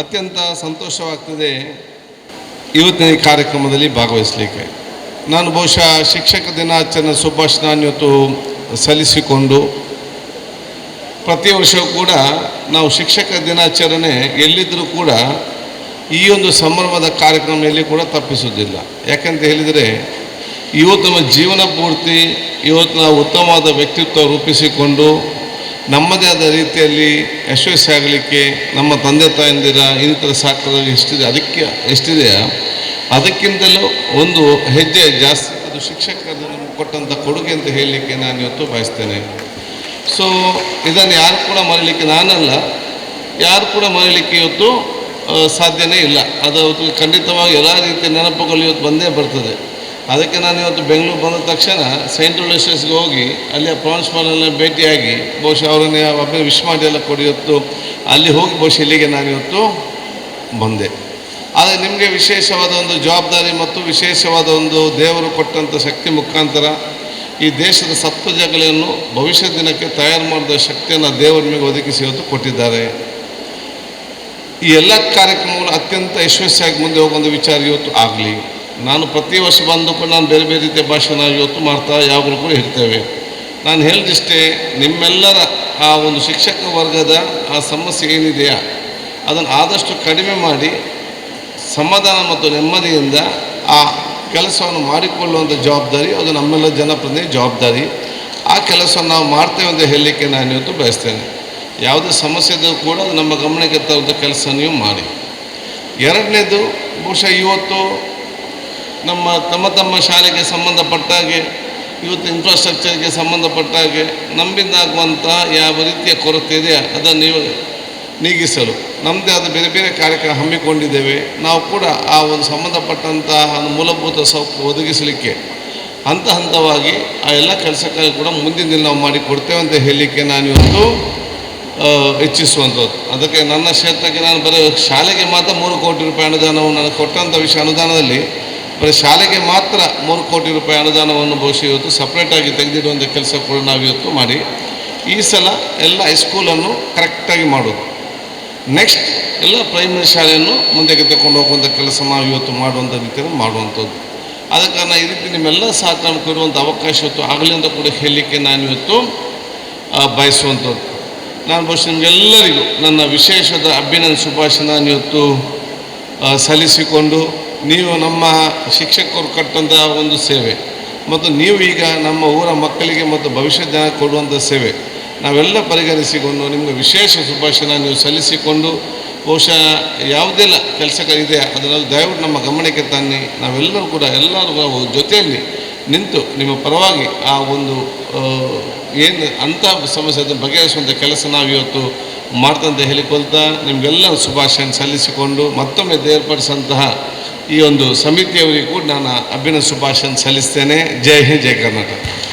ಅತ್ಯಂತ ಸಂತೋಷವಾಗ್ತದೆ ಇವತ್ತಿನ ಕಾರ್ಯಕ್ರಮದಲ್ಲಿ ಭಾಗವಹಿಸಲಿಕ್ಕೆ. ನಾನು ಬಹುಶಃ ಶಿಕ್ಷಕ ದಿನಾಚರಣೆ ಶುಭಾಶಯ ಇವತ್ತು ಸಲ್ಲಿಸಿಕೊಂಡು ಪ್ರತಿ ವರ್ಷವೂ ಕೂಡ ನಾವು ಶಿಕ್ಷಕ ದಿನಾಚರಣೆ ಎಲ್ಲಿದ್ದರೂ ಕೂಡ ಈ ಒಂದು ಸಂಭ್ರಮದ ಕಾರ್ಯಕ್ರಮ ಎಲ್ಲಿ ಕೂಡ ತಪ್ಪಿಸುವುದಿಲ್ಲ. ಯಾಕಂತ ಹೇಳಿದರೆ ಇವತ್ತು ನಮ್ಮ ಜೀವನ ಪೂರ್ತಿ, ಇವತ್ತು ನಾವು ಉತ್ತಮವಾದ ವ್ಯಕ್ತಿತ್ವ ರೂಪಿಸಿಕೊಂಡು ನಮ್ಮದೇ ಆದ ರೀತಿಯಲ್ಲಿ ಯಶಸ್ವಿ ಆಗಲಿಕ್ಕೆ ನಮ್ಮ ತಂದೆ ತಾಯಂದಿರ ಇನ್ನಿತರ ಸಾಕಲು ಎಷ್ಟಿದೆ, ಅದಕ್ಕೆ ಎಷ್ಟಿದೆಯಾ? ಅದಕ್ಕಿಂತಲೂ ಒಂದು ಹೆಜ್ಜೆ ಜಾಸ್ತಿ ಅದು ಶಿಕ್ಷಕರು ಕೊಟ್ಟಂಥ ಕೊಡುಗೆ ಅಂತ ಹೇಳಲಿಕ್ಕೆ ನಾನು ಇವತ್ತು ಬಯಸ್ತೇನೆ. ಸೊ ಇದನ್ನು ಯಾರು ಕೂಡ ಮರೀಲಿಕ್ಕೆ ನಾನಲ್ಲ. ಯಾರು ಕೂಡ ಮರೀಲಿಕ್ಕೆ ಇವತ್ತು ಸಾಧ್ಯನೇ ಇಲ್ಲ. ಅದು ಖಂಡಿತವಾಗಿ ಎಲ್ಲ ರೀತಿಯ ನೆನಪುಗಳು ಇವತ್ತು ಬಂದೇ ಬರ್ತದೆ. ಅದಕ್ಕೆ ನಾನು ಇವತ್ತು ಬೆಂಗಳೂರು ಬಂದ ತಕ್ಷಣ ಸೈಂಟ್ಗೆ ಹೋಗಿ ಅಲ್ಲಿಯ ಪ್ರಾನ್ಸಿಪಾಲನ್ನ ಭೇಟಿಯಾಗಿ ಬಹುಶಃ ಅವರನ್ನೇ ಒಬ್ಬ ವಿಶ್ ಎಲ್ಲ ಕೊಡಿ ಅಲ್ಲಿ ಹೋಗಿ ಬಹುಶಃ ಇಲ್ಲಿಗೆ ನಾನು ಇವತ್ತು ಬಂದೆ. ಆದರೆ ನಿಮಗೆ ವಿಶೇಷವಾದ ಒಂದು ಜವಾಬ್ದಾರಿ ಮತ್ತು ವಿಶೇಷವಾದ ಒಂದು ದೇವರು ಕೊಟ್ಟಂಥ ಶಕ್ತಿ ಮುಖಾಂತರ ಈ ದೇಶದ ಸತ್ವಜಗಳನ್ನು ಭವಿಷ್ಯ ದಿನಕ್ಕೆ ತಯಾರು ಮಾಡಿದ ಶಕ್ತಿಯನ್ನು ದೇವರ ನಿಮಗೆ ಒದಗಿಸಿ ಇವತ್ತು ಕೊಟ್ಟಿದ್ದಾರೆ. ಈ ಎಲ್ಲ ಕಾರ್ಯಕ್ರಮಗಳು ಅತ್ಯಂತ ಯಶಸ್ವಿಯಾಗಿ ಮುಂದೆ ಹೋಗುವಂಥ ವಿಚಾರ ಇವತ್ತು ಆಗಲಿ. ನಾನು ಪ್ರತಿ ವರ್ಷ ಬಂದು ಕೂಡ ನಾನು ಬೇರೆ ಬೇರೆ ರೀತಿಯ ಭಾಷಣ ಇವತ್ತು ಮಾಡ್ತಾ ಯಾವಾಗಲೂ ಕೂಡ ಇರ್ತೇವೆ ನಾನು ಹೇಳಿದಿಷ್ಟೇ ನಿಮ್ಮೆಲ್ಲರ ಆ ಒಂದು ಶಿಕ್ಷಕ ವರ್ಗದ ಆ ಸಮಸ್ಯೆ ಏನಿದೆಯಾ, ಅದನ್ನು ಆದಷ್ಟು ಕಡಿಮೆ ಮಾಡಿ ಸಮಾಧಾನ ಮತ್ತು ನೆಮ್ಮದಿಯಿಂದ ಆ ಕೆಲಸವನ್ನು ಮಾಡಿಕೊಳ್ಳುವಂಥ ಜವಾಬ್ದಾರಿ, ಅದು ನಮ್ಮೆಲ್ಲ ಜನಪ್ರತಿನಿಧಿ ಜವಾಬ್ದಾರಿ. ಆ ಕೆಲಸವನ್ನು ನಾವು ಮಾಡ್ತೇವೆ ಅಂತ ಹೇಳಲಿಕ್ಕೆ ನಾನು ಇವತ್ತು ಬಯಸ್ತೇನೆ. ಯಾವುದೇ ಸಮಸ್ಯೆ ಇದ್ದರೂ ಕೂಡ ಅದು ನಮ್ಮ ಗಮನಕ್ಕೆ ತರುವಂಥ ಕೆಲಸ ನೀವು ಮಾಡಿ. ಎರಡನೇದು, ಬಹುಶಃ ಇವತ್ತು ನಮ್ಮ ತಮ್ಮ ತಮ್ಮ ಶಾಲೆಗೆ ಸಂಬಂಧಪಟ್ಟ ಹಾಗೆ, ಇವತ್ತು ಇನ್ಫ್ರಾಸ್ಟ್ರಕ್ಚರ್ಗೆ ಸಂಬಂಧಪಟ್ಟ ಹಾಗೆ ನಮ್ಮಿಂದಾಗುವಂಥ ಯಾವ ರೀತಿಯ ಕೊರತೆ ಇದೆಯಾ ಅದನ್ನು ನೀಗಿಸಲು. ನಮ್ಮದೇ ಆದ ಬೇರೆ ಬೇರೆ ಕಾರ್ಯಕ್ರಮ ಹಮ್ಮಿಕೊಂಡಿದ್ದೇವೆ. ನಾವು ಕೂಡ ಆ ಒಂದು ಸಂಬಂಧಪಟ್ಟಂತಹ ಮೂಲಭೂತ ಸೌಕರ್ಯ ಒದಗಿಸಲಿಕ್ಕೆ ಹಂತ ಹಂತವಾಗಿ ಆ ಎಲ್ಲ ಕೆಲಸಕ್ಕಾಗಿ ಕೂಡ ಮುಂದಿನ ದಿನ ನಾವು ಮಾಡಿಕೊಡ್ತೇವೆ ಅಂತ ಹೇಳಲಿಕ್ಕೆ ನಾನು ಇವತ್ತು ಹೆಚ್ಚಿಸುವಂಥದ್ದು ಅದಕ್ಕೆ ನನ್ನ ಕ್ಷೇತ್ರಕ್ಕೆ ನಾನು ಬರೀ ಶಾಲೆಗೆ ಮಾತ್ರ ಮೂರು ಕೋಟಿ ರೂಪಾಯಿ ಅನುದಾನವನ್ನು ನಾನು ಕೊಟ್ಟಂಥ ವಿಷಯ ಅನುದಾನದಲ್ಲಿ ಬರೀ ಶಾಲೆಗೆ ಮಾತ್ರ ಮೂರು ಕೋಟಿ ರೂಪಾಯಿ ಅನುದಾನವನ್ನು ಬಹುಶಃ ಇವತ್ತು ಸಪ್ರೇಟಾಗಿ ತೆಗೆದಿಡುವಂಥ ಕೆಲಸ ಕೂಡ ನಾವು ಇವತ್ತು ಮಾಡಿ. ಈ ಸಲ ಎಲ್ಲ ಹೈಸ್ಕೂಲನ್ನು ಕರೆಕ್ಟಾಗಿ ಮಾಡೋದು. ನೆಕ್ಸ್ಟ್ ಎಲ್ಲ ಪ್ರೈಮರಿ ಶಾಲೆಯನ್ನು ಮುಂದೆಗೆ ತಗೊಂಡು ಹೋಗುವಂಥ ಕೆಲಸ ನಾವು ಇವತ್ತು ಮಾಡುವಂಥ ರೀತಿಯಲ್ಲಿ ಮಾಡುವಂಥದ್ದು. ಆದ ಕಾರಣ ಈ ರೀತಿ ನಿಮ್ಮೆಲ್ಲ ಸಹಕಾರ ಕೊಡುವಂಥ ಅವಕಾಶ ಇವತ್ತು ಆಗಲಿ ಅಂತ ಕೂಡ ಹೇಳಲಿಕ್ಕೆ ನಾನು ಇವತ್ತು ಬಯಸುವಂಥದ್ದು. ನಾನು ಬಹುಶಃ ನಿಮಗೆಲ್ಲರಿಗೂ ನನ್ನ ವಿಶೇಷದ ಅಭಿನಂದ ನಾನು ಇವತ್ತು ಸಲ್ಲಿಸಿಕೊಂಡು ನೀವು ನಮ್ಮ ಶಿಕ್ಷಕರು ಕಟ್ಟಂತಹ ಒಂದು ಸೇವೆ. ಮತ್ತು ನೀವು ಈಗ ನಮ್ಮ ಊರ ಮಕ್ಕಳಿಗೆ ಮತ್ತು ಭವಿಷ್ಯ ಜನ ಕೊಡುವಂಥ ಸೇವೆ. ನಾವೆಲ್ಲ ಪರಿಗಣಿಸಿಕೊಂಡು ನಿಮಗೆ ವಿಶೇಷ ಶುಭಾಶಯ ನೀವು ಸಲ್ಲಿಸಿಕೊಂಡು ಬಹುಶಃ ಯಾವುದೆಲ್ಲ ಕೆಲಸಗಳಿದೆ, ಅದರಲ್ಲಿ ದಯವಿಟ್ಟು ನಮ್ಮ ಗಮನಕ್ಕೆ ತನ್ನಿ. ನಾವೆಲ್ಲರೂ ಕೂಡ ಎಲ್ಲರೂ ಜೊತೆಯಲ್ಲಿ ನಿಂತು ನಿಮ್ಮ ಪರವಾಗಿ ಆ ಒಂದು ಏನು ಅಂಥ ಸಮಸ್ಯೆ ಅದನ್ನು ಬಗೆಹರಿಸುವಂಥ ಕೆಲಸ ನಾವು ಇವತ್ತು ಮಾಡ್ತಂತ ಹೇಳಿಕೊಳ್ತಾ ನಿಮಗೆಲ್ಲ ಶುಭಾಶಯ ಸಲ್ಲಿಸಿಕೊಂಡು ಮತ್ತೊಮ್ಮೆ ಏರ್ಪಡಿಸಿದಂತಹ ಈ ಒಂದು ಸಮಿತಿಯವರಿಗೂ ನಾನು ಅಭಿನಂದ ಶುಭಾಶಯ ಸಲ್ಲಿಸ್ತೇನೆ. ಜೈ ಹಿಂದ್ ಜೈ ಕರ್ನಾಟಕ.